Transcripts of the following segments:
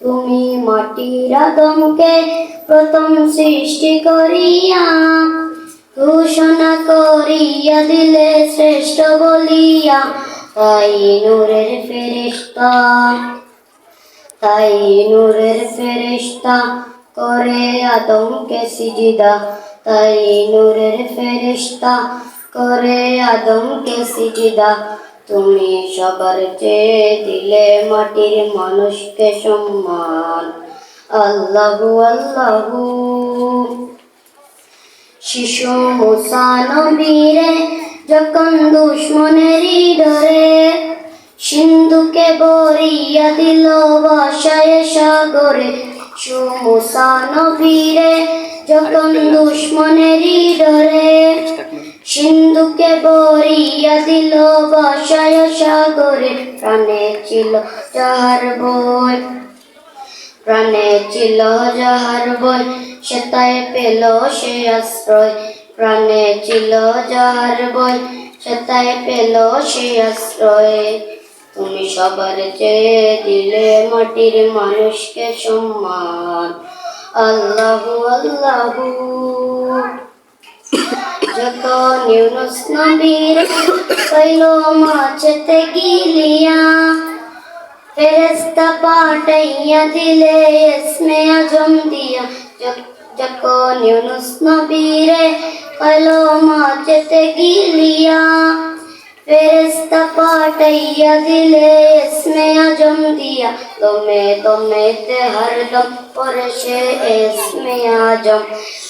তুমি মাটির আদমকে প্রথম সৃষ্টি করিয়া ঘোষণা করিয়া দিলে শ্রেষ্ঠ বলিয়া, তাই নূরের ফেরিস্তা তাই নূরের ফেরিস্তা করে আদমকে সিজিদা, তাই নূরের ফেরিস্তা করে আদমকে সিজিদা। তুমি সবার চেয়ে দিলে মাটির মানুষকে সম্মান। আল্লাহু আল্লাহু। শিশু মুসা নবীরে যখন দুশ্মনেরই ডরে, সিন্ধুকে বরিয়া দিল বাসায় সাগরে। সুমুসা নবীরে যখন দুশ্মনেরই ডরে সিন্ধুকে বরিয়া দিল বাসায় সাগরে প্রাণে ছিল যাহার বই। প্রাণে ছিল যাহার বই সেতায় পেল সে আশ্রয়। প্রাণে ছিল যাহার বই সেতায় পেল সে আশ্রয়। তুমি সবার চেয়ে দিলে মাটির মানুষকে সম্মান। আল্লাহু আল্লাহু। যখন ইউনুস নবীর কইল মাছতে গিলিয়া ফেরেস্তা পাঠাইয়া দিলে এসমে আজম দিয়া যখ- যখন ইউনুস নবীরে কইলো মাছতে গিলিয়া ফেরেস্তা পাঠাইয়া দিলে এসমে আজম দিয়া, দমে দমেতে হরদম পরে সে এসমে আজম,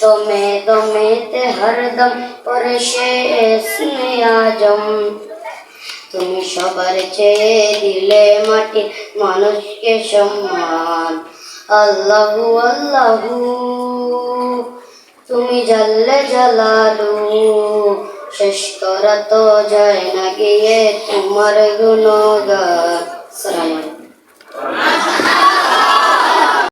দমে দমেতে হরদম পরে সে এসমে আজম। তুমি সবার চেয়ে দিলে মাটি, মানুষকে সম্মান। আল্লাহু আল্লাহু। তুমি জাল্লে জালালু। শেষ করা তো যায় না গিয়ে তোমার গুণগান।